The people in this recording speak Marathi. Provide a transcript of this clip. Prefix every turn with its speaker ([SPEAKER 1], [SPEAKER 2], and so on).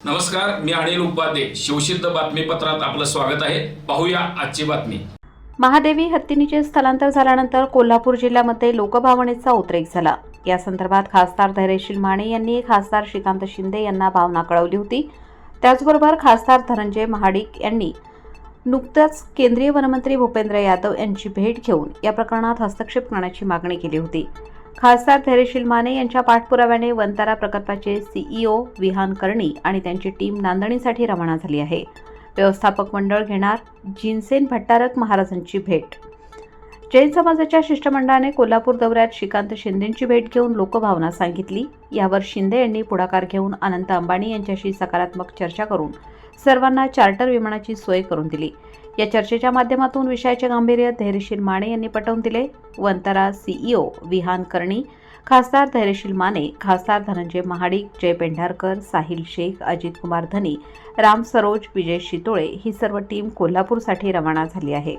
[SPEAKER 1] नमस्कार मी अनिल उपाध्ये. शिवसिद्ध बातमीपत्रात आपलं स्वागत आहे. पाहूया आजची बातमी.
[SPEAKER 2] महादेवी हत्तीनीचे स्थलांतर झाल्यानंतर कोल्हापूर जिल्ह्यामध्ये लोकभावनेचा उद्रेक झाला. या संदर्भात खासदार धैर्यशील माने यांनी खासदार श्रीकांत शिंदे यांना भावना कळवली होती. त्याचबरोबर खासदार धनंजय महाडिक यांनी नुकत्याच केंद्रीय वनमंत्री भूपेंद्र यादव यांची भेट घेऊन या प्रकरणात हस्तक्षेप करण्याची मागणी केली होती. खासदार धैर्यशील माने यांच्या पाठपुराव्याने वनतारा प्रकल्पाचे सीईओ विहान कर्णी आणि त्यांची टीम नांदणीसाठी रवाना झाली आहे. व्यवस्थापक मंडळ घेणार जिनसेन भट्टारक महाराजांची भेट जैन समाजाच्या शिष्टमंडळाने कोल्हापूर दौऱ्यात श्रीकांत शिंदेंची भेट घेऊन लोकभावना सांगितली. यावर शिंदे यांनी पुढाकार घेऊन अनंत अंबानी यांच्याशी सकारात्मक चर्चा करून सर्वांना चार्टर विमानाची सोय करून दिली. या चर्चेच्या माध्यमातून विषयाचे गांभीर्य धैर्यशील माने यांनी पटवून दिले. वंतारा सीईओ विहान कर्णी खासदार धैर्यशील माने खासदार धनंजय महाडिक जय पेंढारकर साहिल शेख अजित कुमार धनी राम सरोज विजय शितोळे ही सर्व टीम कोल्हापूरसाठी रवाना झाली आहे.